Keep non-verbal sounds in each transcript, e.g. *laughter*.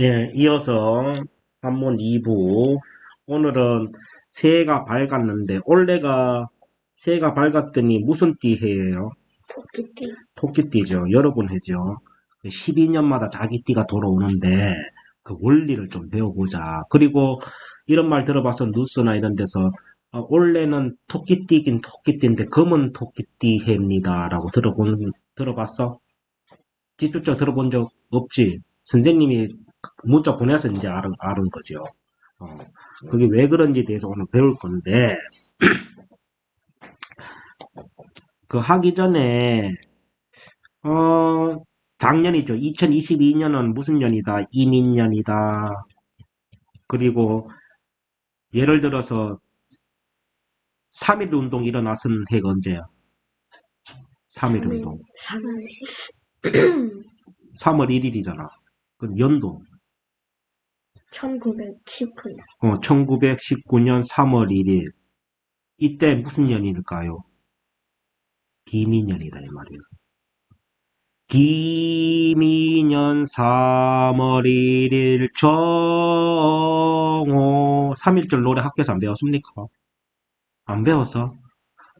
예, 이어서 한문 2부. 오늘은 새해가 밝았는데, 올해가 새해가 밝았더니 무슨 띠 해예요? 토끼띠. 토끼띠죠. 여러분 해죠. 12년마다 자기 띠가 돌아오는데, 그 원리를 좀 배워보자. 그리고 이런 말 들어봐서 뉴스나 이런 데서, 어, 올해는 토끼띠긴 토끼띠인데, 검은 토끼띠 해입니다. 라고 들어본, 들어봤어? 직접적으로 들어본 적 없지? 선생님이 문자 보내서 이제 알은, 알은 거죠. 어, 그게 왜 그런지에 대해서 오늘 배울 건데, *clears throat* 그 하기 전에, 어, 작년이죠. 2022년은 무슨 년이다? 이민년이다. 그리고, 예를 들어서, 3.1 운동 일어났은 해가 언제야? 3.1 운동. 3월 1일이잖아. 그럼 연도. 1919년. 어, 1919년 3월 1일. 이때 무슨 년일까요? 기민년이다, 이 말이에요. 기민년 3월 1일 정오 3.1절 노래 학교에서 안 배웠습니까? 안 배웠어?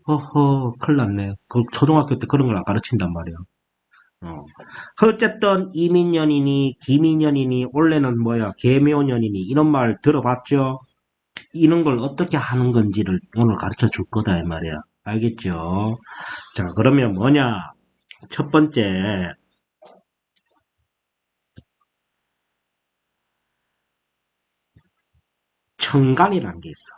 허허, 큰일 났네. 그 초등학교 때 그런 걸 안 가르친단 말이에요. 어. 어쨌든 이민년이니 기민년이니 원래는 뭐야 개묘년이니 이런 말 들어봤죠? 이런 걸 어떻게 하는 건지를 오늘 가르쳐 줄 거다 이 말이야. 알겠죠? 자 그러면 뭐냐? 첫 번째 천간이라는 게 있어.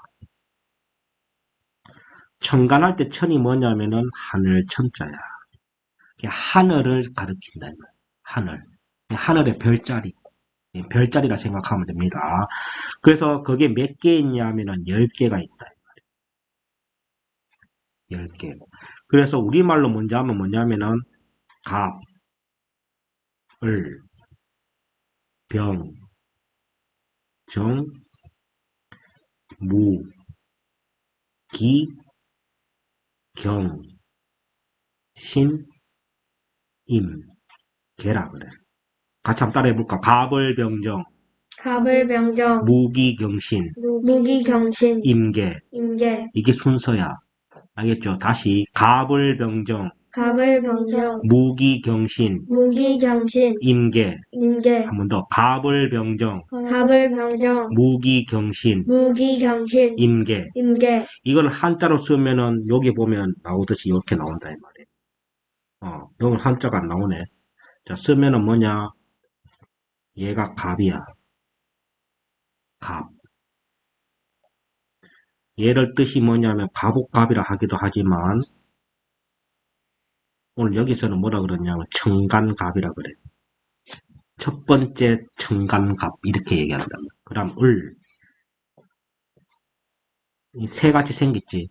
천간할 때 천이 뭐냐면은 하늘 천자야. 하늘을 말이야. 하늘. 하늘의 별자리. 예, 별자리라 생각하면 됩니다. 그래서 그게 몇 개 있냐면은 10개가 있다. 10개. 그래서 우리말로 먼저 하면 뭐냐면은 갑, 을, 병, 정, 무, 기, 경, 신, 임, 개라 그래. 같이 한번 따라해 볼까? 갑을병정, 갑을병정. 무기경신, 무기경신. 임계. 임계. 이게 순서야. 알겠죠? 다시 갑을병정, 갑을병정. 무기경신, 무기경신. 임계. 임계. 한 번 더. 갑을병정, 갑을병정. 무기경신, 무기경신. 임계. 임계. 이걸 한자로 쓰면은 여기 보면 나오듯이 이렇게 나온다 이 말이에요. 어, 여기 한자가 안 나오네. 자, 쓰면은 뭐냐? 얘가 갑이야. 갑. 얘를 뜻이 뭐냐면 가복갑이라 하기도 하지만 오늘 여기서는 뭐라 그러냐면 청간갑이라 그래. 첫 번째 청간갑 이렇게 얘기한다. 그다음 을. 이세 가지 생겼지.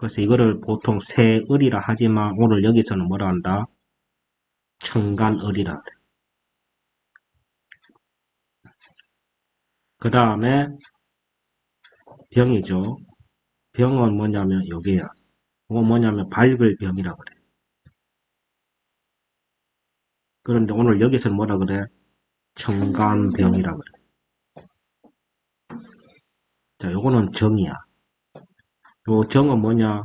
그래서 이거를 보통 새을이라 하지만 오늘 여기서는 뭐라 한다? 청간을이라. 그 다음에 병이죠. 병은 뭐냐면 여기야. 이거 뭐냐면 밝을 병이라 그래. 그런데 오늘 여기서는 뭐라 그래? 청간병이라 그래. 자, 요거는 정이야. 요 정은 뭐냐?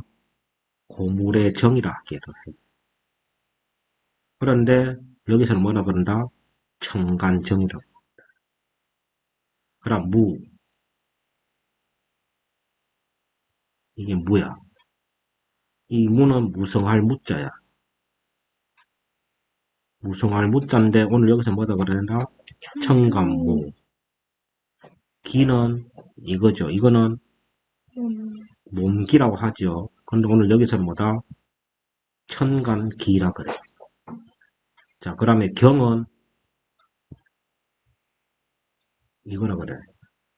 고물의 정이라 하기도 해. 그런데 여기서는 뭐라 그런다? 청간정이라고. 그럼 무. 이게 무야. 이 무는 무성할 무자야. 무성할 무자인데 오늘 여기서 뭐다 그러나 청간무. 기는 이거죠. 이거는 음, 몸기라고 하죠. 근데 오늘 여기서는 뭐다? 천간기라 그래. 자, 그 다음에 경은 이거라 그래.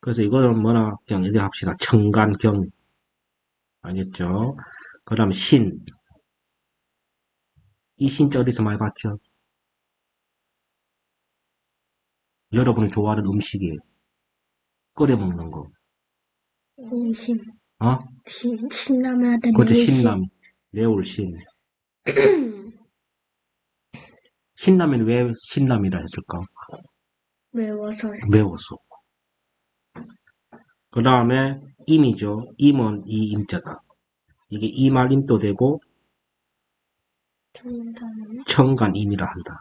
그래서 이거는 뭐나 그냥 이렇게 합시다. 청간경. 알겠죠? 그 다음 신. 이 신자 어디서 많이 봤죠? 여러분이 좋아하는 음식이에요. 끓여 먹는 거. 인심. 어? 신, 하던 그것도 신남. 매울신. 신라면 왜 신남이라 했을까? 매워서 매워서. 그 다음에 임이죠. 임은 이 임자다. 이게 이말임도 되고 청단 청간임이라 한다.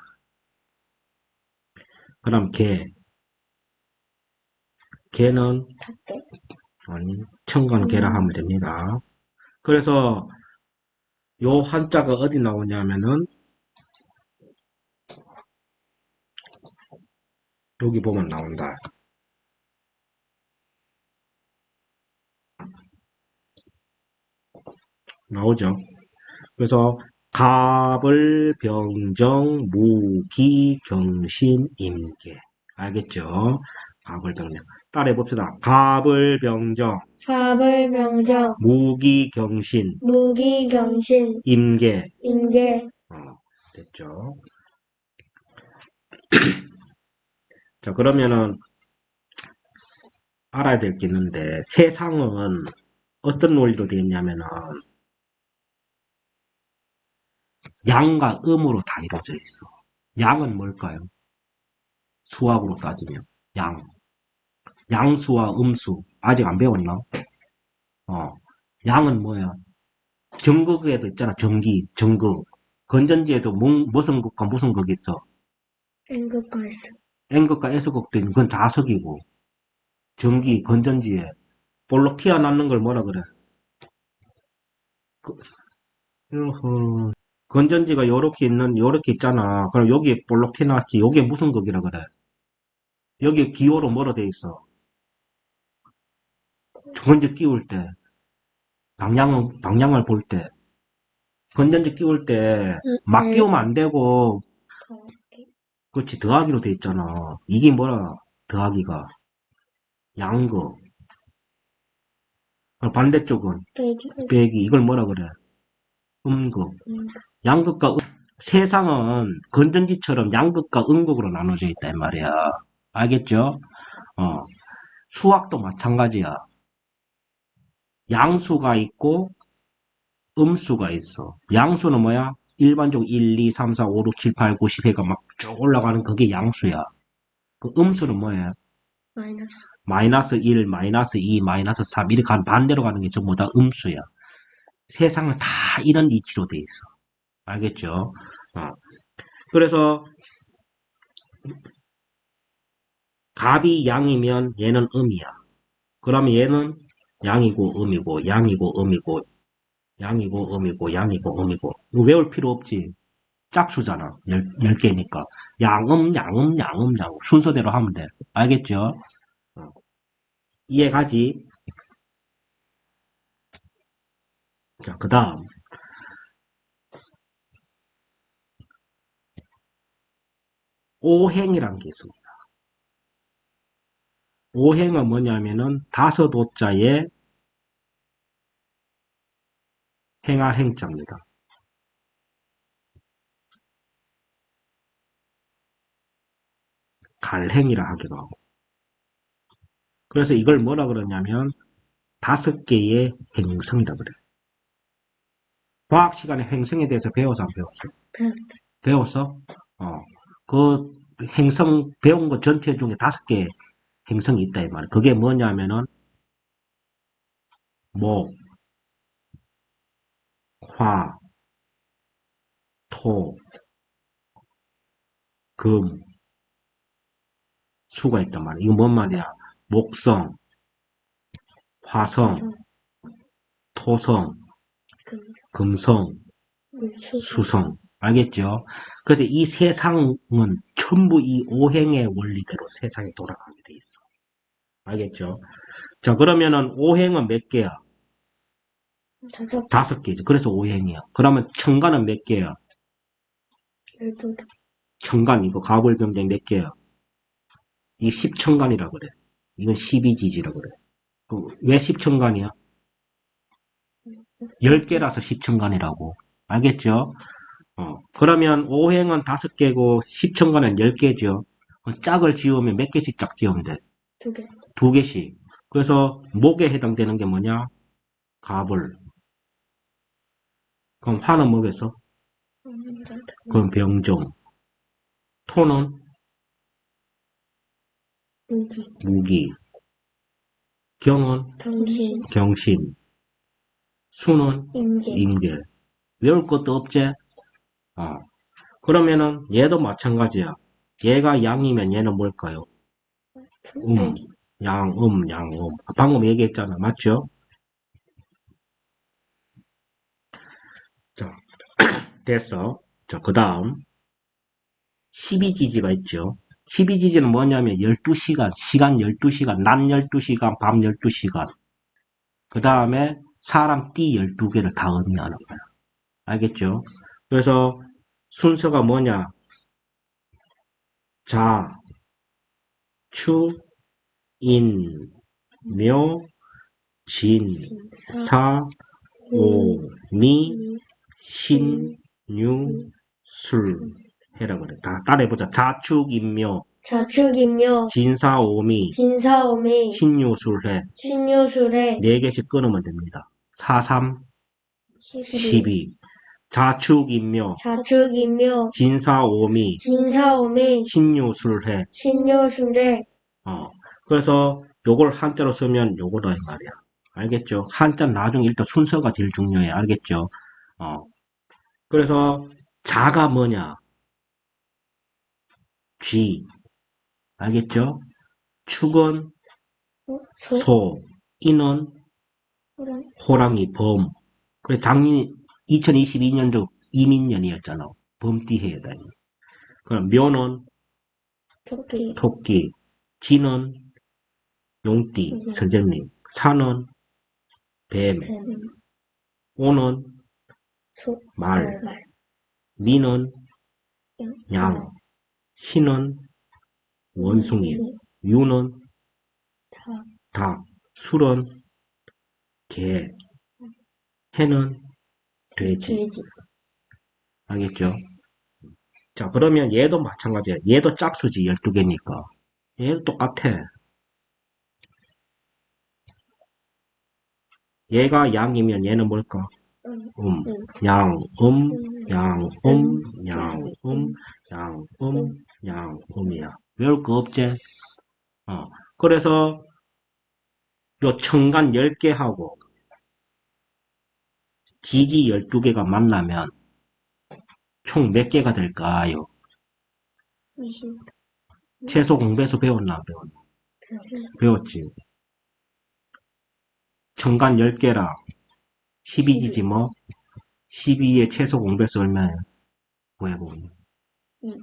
그 다음 개. 개는 닭개 아니 청간 개라 하면 됩니다. 그래서 요 한자가 어디 나오냐면은 여기 보면 나온다. 나오죠. 그래서 갑을 병정 무기 경신 임계 알겠죠? 갑을 병정 따라해 봅시다. 갑을 병정 갑을 병정 무기 경신 무기경신 임계 인계 어, 됐죠. *clears throat* 자, 그러면은 알아야 될 게 있는데 세상은 어떤 논리로 되어 있냐면은 양과 음으로 다 이루어져 있어. 양은 뭘까요? 수학으로 따지면 양. 양수와 음수 아직 안 배웠나? 어, 양은 뭐야? 정극에도 있잖아. 전기, 정극. 건전지에도 뭐- 무슨 극과 무슨 극이 있어? N극과에서 N극과 S극도 있는 건 자석이고 전기, 건전지에 볼록 튀어나오는 걸 뭐라 그래? 그, 어허. 건전지가 요렇게 있는 요렇게 있잖아. 그럼 여기에 볼록 튀어나왔지. 여기에 무슨 극이라 그래? 여기 기호로 뭐로 돼 있어? 건전지 끼울 때 방향 방향을 볼 때 건전지 끼울 때막 네. 끼우면 안 되고 그렇지 더하기로 돼 있잖아. 이게 뭐라 더하기가. 그럼 반대쪽은 빼기 빼기 이걸 뭐라 그래? 음거. 음, 양극과 음- 세상은 건전지처럼 양극과 음극으로 나눠져 있다 이 말이야. 알겠죠? 어. 수학도 마찬가지야. 양수가 있고 음수가 있어. 양수는 뭐야? 일반적으로 1, 2, 3, 4, 5, 6, 7, 8, 9, 10 해가 막 쭉 올라가는 그게 양수야. 그 음수는 뭐야? 마이너스 마이너스 1, 마이너스 2, 마이너스 3 이렇게 간 반대로 가는 게 전부 다 음수야. 세상은 다 이런 이치로 돼 있어. 알겠죠? 어. 그래서 갑이 양이면 얘는 음이야. 그러면 얘는 양이고 음이고 양이고 음이고 양이고 음이고 양이고 음이고 이거 외울 필요 없지. 짝수잖아. 열, 열 개니까. 양음, 양음, 양음, 양음. 순서대로 하면 돼. 알겠죠? 어. 이해 가지? 자, 그 다음. 오행이라는 게 있습니다. 오행은 뭐냐면은 다섯 오자에 행할 행자입니다. 갈행이라 하기도 하고. 그래서 이걸 뭐라 그러냐면 다섯 개의 행성이라 그래요. 과학 시간에 행성에 대해서 배워서 안 배웠어? 배웠다. 배웠어? 어. 그 행성 배운 것 전체 중에 다섯 개 행성이 있다 이 말이야. 그게 뭐냐면은 목, 화, 토, 금, 수가 있단 말이야. 이거 뭔 말이야? 목성, 화성, 토성, 금성 물수성 수성. 알겠죠? 그래서 이 세상은 전부 이 오행의 원리대로 세상이 돌아가게 돼 있어. 알겠죠? 자, 그러면은 오행은 몇 개야? 다섯 다섯 개죠. 그래서 오행이야. 그러면 천간은 몇 개야? 열두 개 천간, 이거 가불병장 몇 개야? 이 십천간이라 그래. 이건 십이지지라 그래. 그왜 십천간이야? 열 개라서 십천간이라고. 알겠죠? 어, 그러면 오행은 다섯 개고 십천간은 열 개죠. 짝을 지우면 몇 개씩 짝 지우면 돼? 두 개. 두 개씩. 그래서 목에 해당되는 게 뭐냐? 갑을. 그럼 화는 뭐겠어? 어. 그럼 병종. 토는 무기, 무기. 경은 경신, 경신. 수는 임계, 임계. 외울 것도 없지? 어. 그러면은 얘도 마찬가지야. 얘가 양이면 얘는 뭘까요? 음. 양, 음, 양, 음. 방금 얘기했잖아. 맞죠? 자, *clears throat* 됐어. 자, 그 다음. 12지지가 있죠. 12지지는 뭐냐면 12시간, 시간 12시간, 낮 12시간, 밤 12시간. 그 다음에 사람 띠 12개를 다 의미하는 거야. 알겠죠? 그래서 순서가 뭐냐? 자, 추, 인, 묘, 진, 사, 오, 미, 신, 유, 술. 해라 그래. 다 따라해보자. 자축 인묘, 자축인묘, 진사 오미, 진사오미, 신유 술해. 신유술에, 네 개씩 끊으면 됩니다. 4, 3, 12, 12. 자축인묘, 자축인묘, 진사오미, 진사오미, 신유술해. 신유술에, 어. 그래서 요걸 한자로 쓰면 요거다 이 말이야. 알겠죠? 한자 나중에 일단 순서가 제일 중요해. 알겠죠? 어. 그래서 자가 뭐냐? 쥐. 알겠죠? 축은 소, 소, 인은 호랑, 호랑이, 범. 그래서 작년 2022년도 이민년이었잖아. 범띠해다. 그럼 묘는 토끼, 토끼, 지는 용띠, 음. 선생님, 사는 뱀, 뱀, 오는 소, 말, 말, 미는 양, 양, 신은 원숭이, 유는 다, 닭, 술은 개, 해는 돼지. 돼지, 알겠죠? 자, 그러면 얘도 마찬가지야. 얘도 짝수지, 12개니까. 얘도 똑같아. 얘가 양이면 얘는 뭘까? 음, 음, 음. 양, 음, 음, 양, 음, 양, 음, 양, 음, 양, 음이야. 외울 거 없지? 어. 그래서, 요 청간 10개하고, 지지 12개가 만나면, 총 몇 개가 될까요? 이십, 채소 공배수 배웠나? 안 배웠나? 별, 배웠지. 청간 10개랑 12지지 뭐? 12의 채소 공배수 얼마야? 구해보면. 이.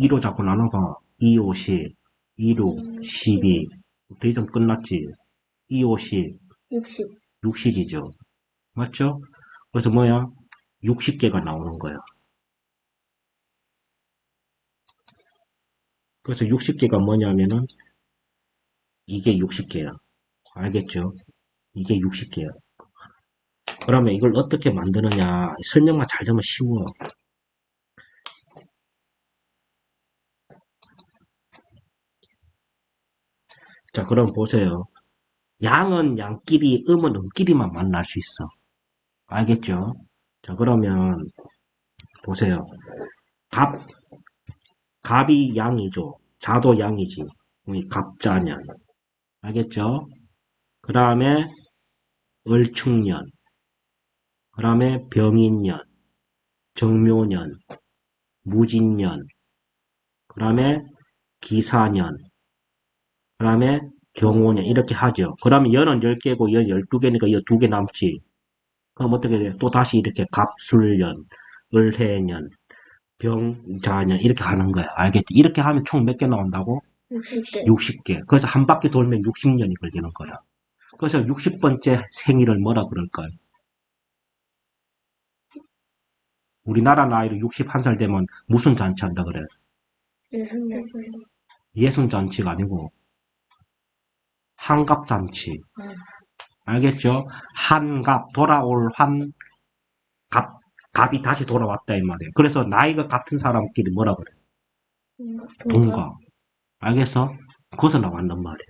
2로 자꾸 나눠봐. 2, 5, 10, 2, 6, 음, 12. 대전 끝났지. 2, 5, 10, 육십, 60이죠. 맞죠? 그래서 뭐야? 60개가 나오는 거야. 그래서 60개가 뭐냐면은 이게 60개야. 알겠죠? 이게 60개야. 그러면 이걸 어떻게 만드느냐. 설명만 잘 되면 쉬워. 자, 그럼 보세요. 양은 양끼리, 음은 음끼리만 만날 수 있어. 알겠죠? 자, 그러면 보세요. 갑, 갑이 양이죠. 자도 양이지. 우리 갑자년. 알겠죠? 그 다음에 을축년. 그 다음에 병인년. 정묘년. 무진년. 그 다음에 기사년. 그 다음에 경호년. 이렇게 하죠. 그러면 연은 10개고 연 12개니까 연 2개 남지. 그럼 어떻게 돼? 또 다시 이렇게 갑술년, 을해년, 병자년 이렇게 하는 거야. 알겠지? 이렇게 하면 총 몇 개 나온다고? 육십 개, 60개. 그래서 한 바퀴 돌면 60년이 걸리는 거야. 그래서 60번째 생일을 뭐라 그럴까요? 우리나라 나이로 61살 되면 무슨 잔치 한다 그래? 예순 개, 예순 잔치가 아니고 한갑 잔치. 음. 알겠죠? 한갑 돌아올 환 갑 갑이 다시 돌아왔다 이 말이에요. 그래서 나이가 같은 사람끼리 뭐라 그래? 동갑. 알겠어? 거기서 나왔단 말이야.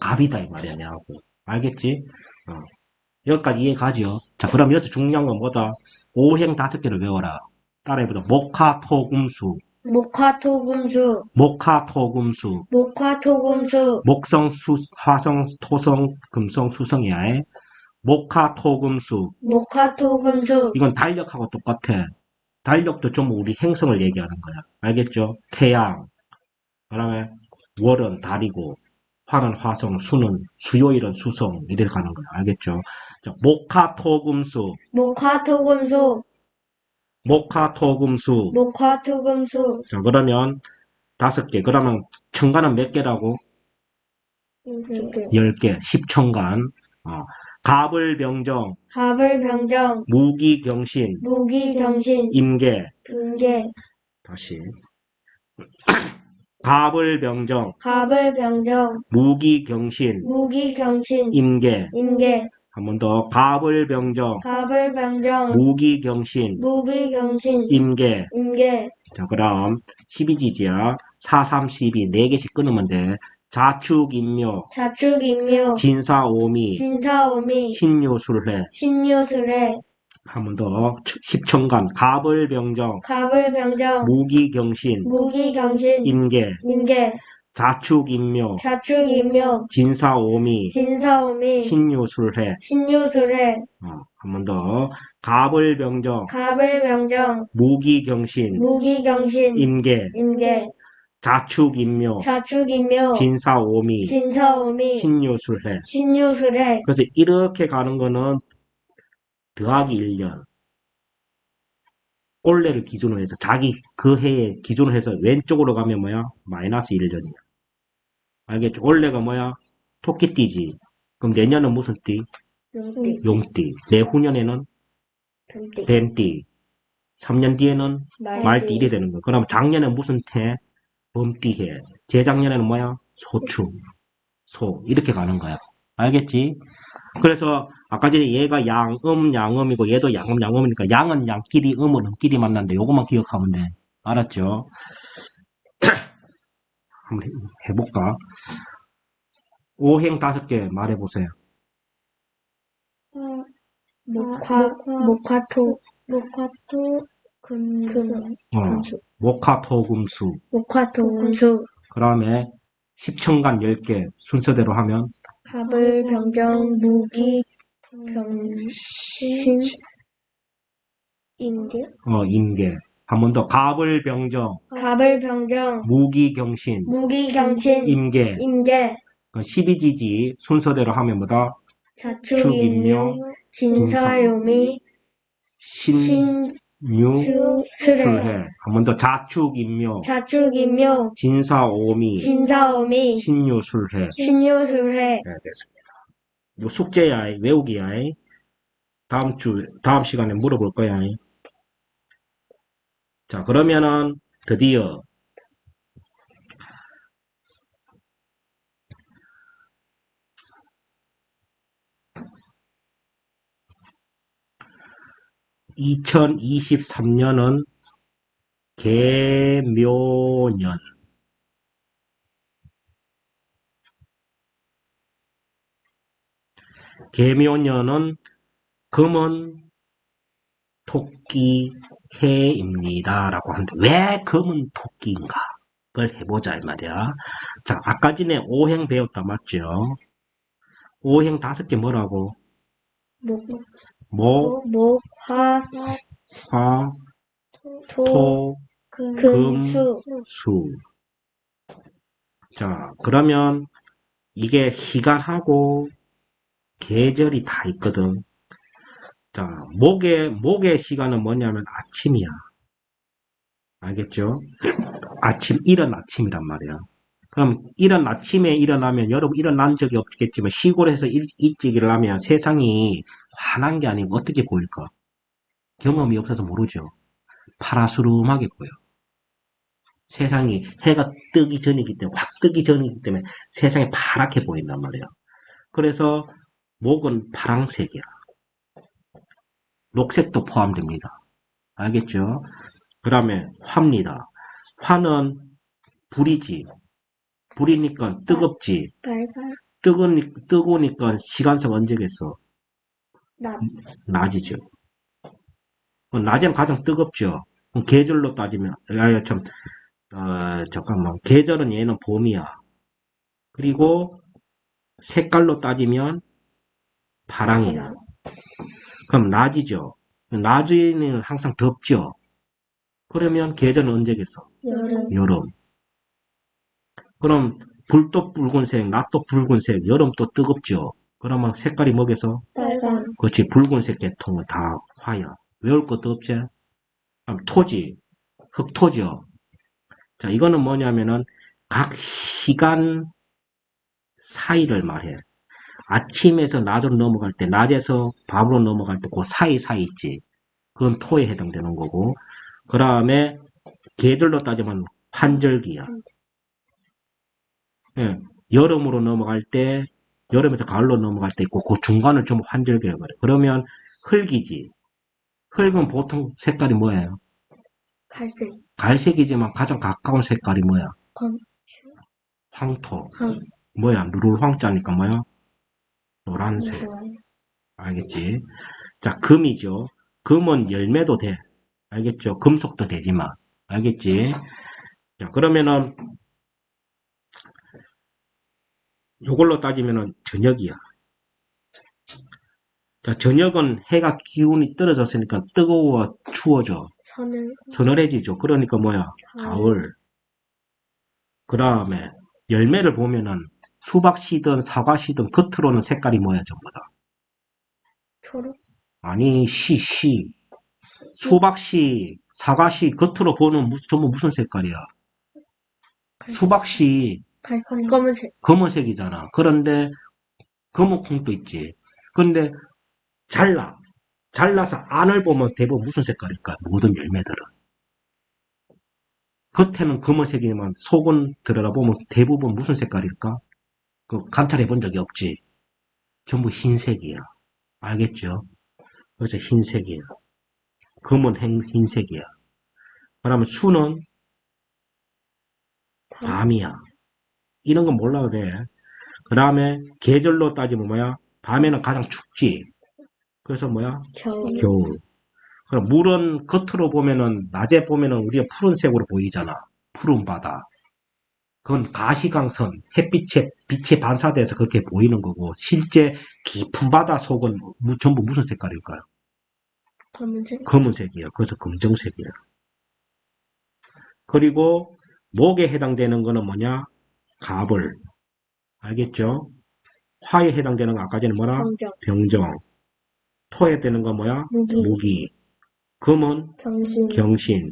갑이다 이 말이야 내하고. 알겠지? 어. 여기까지 이해 가지요? 자 그럼 여기서 중요한 건 뭐다? 오행 다섯 개를 외워라. 따라해보자. 목화, 토, 금수. 목화토금수, 목화토금수, 목화토금수, 목성, 수, 화성, 토성, 금성, 수성이야. 목화토금수. 목화토금수, 이건 달력하고 똑같아. 달력도 좀 우리 행성을 얘기하는 거야. 알겠죠? 태양, 그 다음에 월은 달이고, 화는 화성, 수는 수요일은 수성, 이렇게 가는 거야. 알겠죠? 자, 목화토금수, 목화토금수, 목화 토 금 수. 목화 토 금 수, 자, 그러면 다섯 개. 그러면 천간은 몇 개라고? 이렇게. 열 개. 십천간. 어. 갑을 병정, 갑을 병정, 무기 경신, 무기 경신, 임계. 금계, 다시. 갑을 병정, 갑을 병정, 무기 경신, 무기 경신, 임계. 임계, 한 번 더. 갑을병정, 갑을병정, 무기경신, 무기경신, 임계. 임계, 자, 그럼 12지지야. 4, 3, 12. 4개씩 끊으면 돼. 자축인묘, 자축인묘, 진사오미, 진사오미, 신묘술회. 신유술회, 한 번 더. 십천간, 갑을병정, 갑을병정, 무기경신, 무기경신, 임계, 임계, 자축인묘, 자축인묘, 진사오미, 진사오미, 신유술회. 신유술회, 어, 한번 더. 갑을병정, 갑을병정, 무기경신, 무기경신, 임계, 임계, 자축인묘, 자축인묘, 진사오미, 진사오미, 신유술회. 신유술회, 그래서 이렇게 가는 거는 더하기 1년. 올해를 기준으로 해서 자기 그 해에 기준으로 해서 왼쪽으로 가면 뭐야? 마이너스 1년이야. 알겠죠? 올해가 뭐야? 토끼띠지. 그럼 내년은 무슨 띠? 용띠, 용띠. 내후년에는 금띠, 뱀띠. 3년 뒤에는 말띠 이래 되는 거야. 그럼 작년에 무슨 해? 범띠 해. 재작년에는 뭐야? 소축. 소. 이렇게 가는 거야. 알겠지? 그래서 아까 전에 얘가 양음, 양음이고 얘도 양음, 양음이니까 양은 양끼리, 음은 음끼리 만난데 요것만 기억하면 돼. 알았죠? *clears throat* 한번 해- 해볼까? 오행 다섯 개 말해보세요. 목화, 목화토, 목화토, 금, 금, 어, 금수, 목화토 금수. 목화토 금수, 그 다음에 십천간 10개 순서대로 하면 갑을병정, 무기, 병신, 임계, 어, 임계. 한 번 더. 갑을병정, 갑을 병정, 무기경신, 무기 경신, 임계. 임계, 그 12지지 순서대로 하면 뭐다? 자축인묘, 진사요미, 신 유술회. 신유술회, 한번더 자축인묘, 자축인묘, 진사오미, 진사오미, 신유술회. 신유술회, 네, 됐습니다. 요 숙제야, 외우기야. 다음 주, 다음 시간에 물어볼 거야. 자, 그러면은 드디어 (2023년은) 개묘년 개묘년은 금은 토끼 해입니다. 라고 하는데, 왜 금은 토끼인가? 그걸 해보자, 이 말이야. 자, 아까 전에 오행 배웠다, 맞죠? 오행 다섯 개 뭐라고? 목, 목, 목, 화, 화, 토, 토, 금, 금, 수, 수. 자, 그러면 이게 시간하고 계절이 다 있거든. 자, 목의, 목의 시간은 뭐냐면 아침이야. 알겠죠? 아침, 이른 아침이란 말이야. 그럼 이른 아침에 일어나면 여러분 일어난 적이 없겠지만 시골에서 일, 일찍 일어나면 세상이 환한 게 아니고 어떻게 보일까? 경험이 없어서 모르죠. 파라수름하게 보여. 세상이 해가 뜨기 전이기 때문에 확 뜨기 전이기 때문에 세상이 파랗게 보인단 말이에요. 그래서 목은 파랑색이야. 녹색도 포함됩니다. 알겠죠? 그 다음에 화입니다. 화는 불이지. 불이니까 뜨겁지. 빨간, 뜨거니, 뜨거우니까 시간상 언제겠어? 낮, 낮이죠. 그 낮에는 가장 뜨겁죠. 그럼 계절로 따지면, 아, 참, 어, 잠깐만. 계절은 얘는 봄이야. 그리고 색깔로 따지면 파랑이야. 그럼 낮이죠. 낮에는 항상 덥죠. 그러면 계절은 언제겠어? 여름, 여름. 그럼 불도 붉은색, 낮도 붉은색, 여름도 뜨겁죠. 그러면 색깔이 뭐겠어? 빨간, 그렇지. 붉은색 계통은 다 화야. 외울 것도 없지? 그럼 토지, 흑토죠. 자, 이거는 뭐냐면은 각 시간 사이를 말해. 아침에서 낮으로 넘어갈 때, 낮에서 밤으로 넘어갈 때 그 사이사이 있지. 그건 토에 해당되는 거고. 그 다음에 계절로 따지면 환절기야. 예, 여름으로 넘어갈 때, 여름에서 가을로 넘어갈 때 있고, 그 중간을 전부 환절기라고 그래. 그러면 흙이지. 흙은 보통 색깔이 뭐예요? 갈색, 갈색이지만 가장 가까운 색깔이 뭐야? 검, 황토. 황, 뭐야? 누를 황자니까 뭐야? 노란색. 노란, 알겠지? 자, 금이죠. 금은 열매도 돼. 알겠죠? 금속도 되지만. 알겠지? 자, 그러면은, 요걸로 따지면은 저녁이야. 자, 저녁은 해가 기운이 떨어졌으니까 뜨거워 추워져. 서늘, 서늘해지죠. 그러니까 뭐야? 가을. 그 다음에 열매를 보면은 수박 씨든 사과 씨든 겉으로는 색깔이 뭐야, 전부 다. 초록, 아니, 씨, 씨. 수박 씨, 사과 씨 겉으로 보는 무, 전부 무슨 색깔이야? 수박 씨 검은색, 검은색이잖아. 그런데 검은 콩도 있지. 근데 잘라. 잘라서 안을 보면 대부분 무슨 색깔일까? 모든 열매들은. 겉에는 검은색이지만 속은 들어가 보면 대부분 무슨 색깔일까? 그 관찰해 본 적이 없지. 전부 흰색이야. 알겠죠? 그래서 흰색이야. 검은 행- 흰색이야. 그러면 수는 밤이야. 이런 건 몰라도 돼. 그 다음에 계절로 따지면 뭐야? 밤에는 가장 춥지. 그래서 뭐야? 겨울, 겨울. 그럼 물은 겉으로 보면은 낮에 보면은 우리가 푸른색으로 보이잖아. 푸른 바다. 그건 가시광선, 햇빛에 빛에 반사돼서 그렇게 보이는 거고 실제 깊은 바다 속은 무- 전부 무슨 색깔일까요? 검은색, 검은색이야. 그래서 검정색이야. 그리고 목에 해당되는 거는 뭐냐? 갑을. 알겠죠? 화에 해당되는 거 아까 전에 뭐라? 정정, 병정. 토에 되는 건 뭐야? 무기, 무기. 금은 경신, 경신.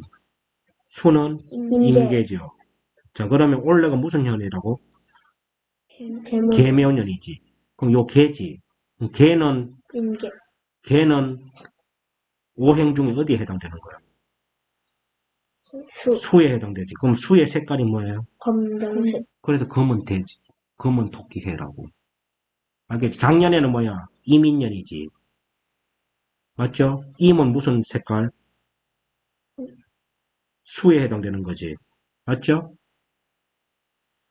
수는 임계, 임계죠. 자, 그러면 올해가 무슨 년이라고? 개물, 개묘년이지. 그럼 요 개지. 그럼 개는, 임계, 개는 오행 중에 어디에 해당되는 거야? 수, 수에 해당되지. 그럼 수의 색깔이 뭐예요? 검정색, 그래서 검은 돼지, 검은 토끼해라고. 알겠지? 작년에는 뭐야? 이민년이지. 맞죠? 임은 무슨 색깔? 수에 해당되는 거지. 맞죠?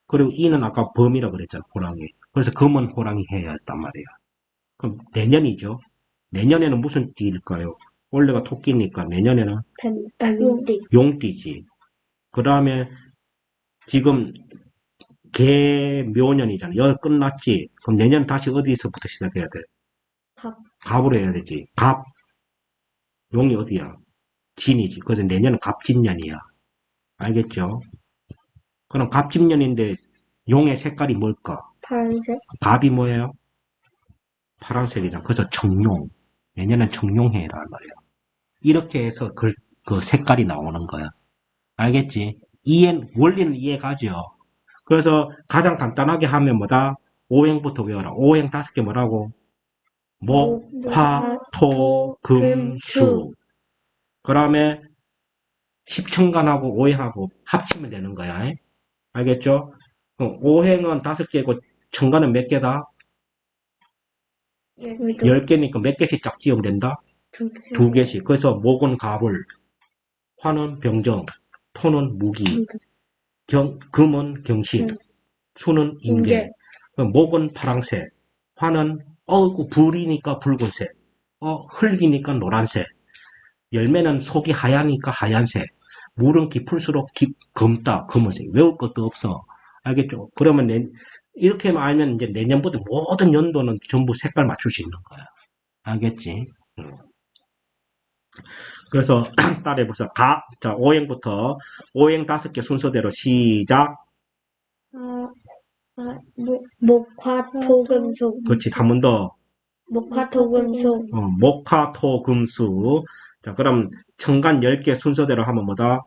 그리고 이는 아까 범이라 그랬잖아, 호랑이. 그래서 검은 호랑이 해였단 말이야. 그럼 내년이죠. 내년에는 무슨 띠일까요? 원래가 토끼니까 내년에는 뱀, 아, 용띠, 용띠지. 그 다음에 지금 개묘년이잖아. 열 끝났지. 그럼 내년 다시 어디서부터 시작해야 돼? 갑, 갑으로 해야 되지. 갑. 용이 어디야? 진이지. 그래서 내년은 갑진년이야. 알겠죠? 그럼 갑진년인데 용의 색깔이 뭘까? 파란색, 갑이 뭐예요? 파란색이잖아. 그래서 청룡. 내년엔 청룡해란 말이야. 이렇게 해서 그, 그 색깔이 나오는 거야. 알겠지? 이해, 원리는 이해가죠? 그래서 가장 간단하게 하면 뭐다? 오행부터 외워라. 오행 다섯 개 뭐라고? 목, 목, 화, 화, 토, 토, 금, 금, 수. 수. 그 다음에 십천간하고 오행하고 합치면 되는 거야. 에? 알겠죠? 오행은 다섯 개고 천간은 몇 개다? 열 개니까 몇 개씩 짝 지으면 된다? 두, 두 개씩. 그래서 목은 갑을, 화는 병정, 토는 무기, 경, 금은 경신, 음. 수는 인계. 목은 파랑색, 화는 어구 불이니까 붉은색, 어 흙이니까 노란색. 열매는 속이 하얘니까 하얀색. 물은 깊을수록 깊, 검다, 검은색. 외울 것도 없어. 알겠죠? 그러면 내, 이렇게만 알면 이제 내년부터 모든 연도는 전부 색깔 맞출 수 있는 거야. 알겠지? 응. 그래서 *clears throat* 따라해보자. 가, 자, 오행부터 오행 다섯 개 순서대로 시작. 아, 아, 목, 목화 토금속. 그렇지. 한 번 더. 목화 토금속. 어, 목화, 토, 금, 수. 자, 그럼 천간 10개 순서대로 하면 뭐다?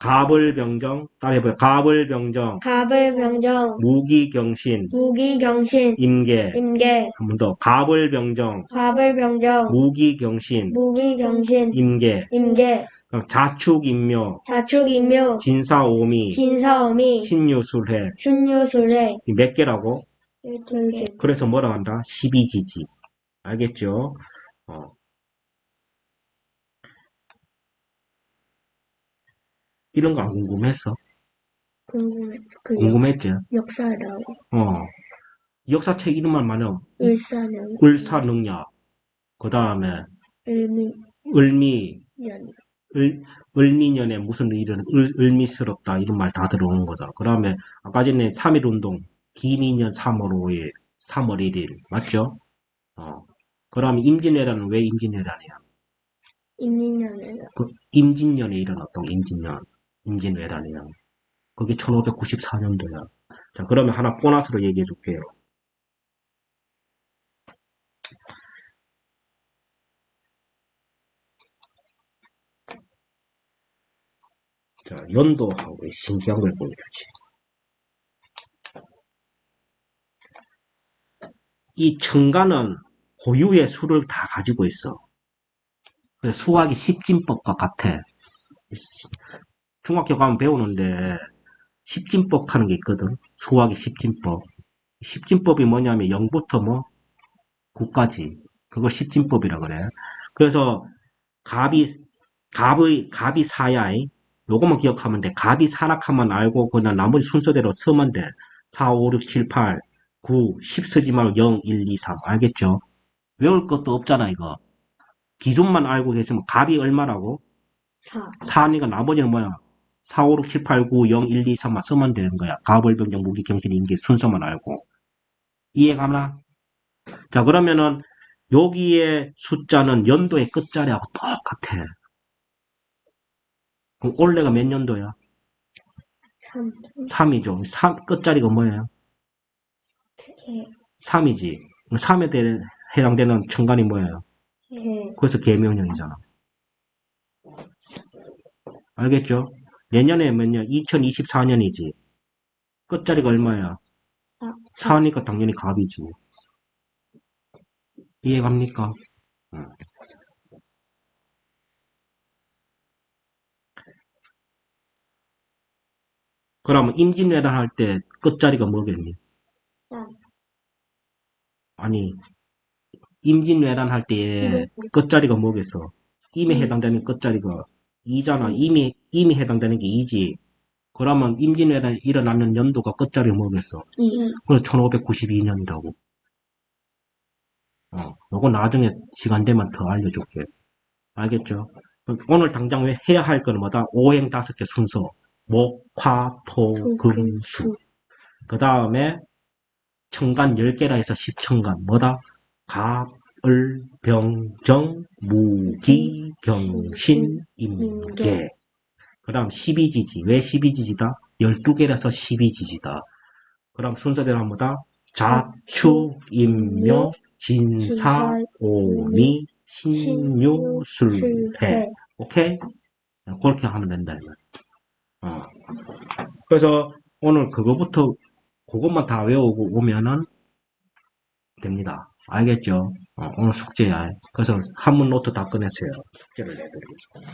갑을병정, 따라해봐요. 갑을병정, 갑을병정. 무기경신, 무기경신. 임계. 임계. 한 번 더. 갑을병정, 갑을병정. 무기경신, 무기경신. 임계. 임계. 그럼 자축인묘, 자축인묘. 진사오미, 진사오미. 신유술해. 순유술래. 이몇 개라고? 열개. 그래서 뭐라 한다? 12지지. 알겠죠? 어. 이런 거 안 궁금했어? 궁금했어. 그 궁금했지? 역사라고. 어. 역사책 이름만 많아. 을사는. 을사능력. 그 다음에, 을미. 을미, 년. 을, 을미년에 무슨 일은 을, 을미스럽다. 이런 말 다 들어오는 거잖아. 그 다음에, 아까 전에 3.1운동. 기미년 3월 5일, 3월 1일. 맞죠? 어. 그 다음에 임진왜란은 왜 임진왜란이야? 임민년을. 그 임진년에 일어났던 임진년, 임진왜란이야. 그게 1594년도야. 자, 그러면 하나 보너스로 얘기해 줄게요. 자, 연도하고 신기한 걸 보여주지. 이 청가는 고유의 수를 다 가지고 있어. 수학이 십진법과 같아. 중학교 가면 배우는데 십진법 하는 게 있거든. 수학의 십진법. 십진법이 뭐냐면 0부터 뭐 9까지. 그걸 십진법이라 그래. 그래서 갑이 갑의 갑이 사야. 요것만 기억하면 돼. 갑이 사락하면 알고 그냥 나머지 순서대로 쓰면 돼. 4, 5, 6, 7, 8, 9, 10 쓰지 말고 0, 1, 2, 3. 알겠죠? 외울 것도 없잖아, 이거. 기준만 알고 계시면 갑이 얼마라고? 사. 4니까 나머지는 뭐야? 4, 5, 6, 7, 8, 9, 0, 1, 2, 3만 쓰면 되는 거야. 가벌병정, 무기, 경신, 임기 순서만 알고. 이해가나? 자, 그러면은 여기에 숫자는 연도의 끝자리하고 똑같아. 그럼 올해가 몇 년도야? 삼. 3이죠. 3, 끝자리가 뭐예요? 개. 3이지. 3에 대, 해당되는 천간이 뭐예요? 개. 그래서 개명령이잖아. 알겠죠? 내년에 몇 년? 2024년이지. 끝자리가 얼마야? 아, 4니까 당연히 갑이지. 이해갑니까? 응. 그러면 임진왜란 할 때 끝자리가 뭐겠니? 아. 아니, 임진왜란 할 때에 끝자리가 뭐겠어? 임에 이. 해당되는 끝자리가 2잖아. 이. 임이, 임이 해당되는 게 2지. 그러면 임진왜란이 일어나는 연도가 끝자리가 뭐겠어? 이. 그래서 1592년이라고. 어, 요거 나중에 시간 되면 더 알려줄게. 알겠죠? 오늘 당장 왜 해야 할 거는 뭐다? 오행 다섯 개 순서. 목, 화, 토, 금, 수. 그 다음에 청간 10개라 해서 10청간. 뭐다? 갑, 을, 병, 정, 무기, 경신, 임계. 그 다음 12지지. 왜 12지지다? 12개라서 12지지다. 그럼 순서대로 한번 다 자축, 임묘, 진사, 오미, 신유, 술해. 오케이? 그렇게 하면 된다. 이거. 어. 그래서 오늘 그거부터 그것만 다 외우고 오면은 됩니다. 알겠죠? 어, 오늘 숙제야. 그래서 한문 노트 다 꺼냈어요. 숙제를 내드리겠습니다.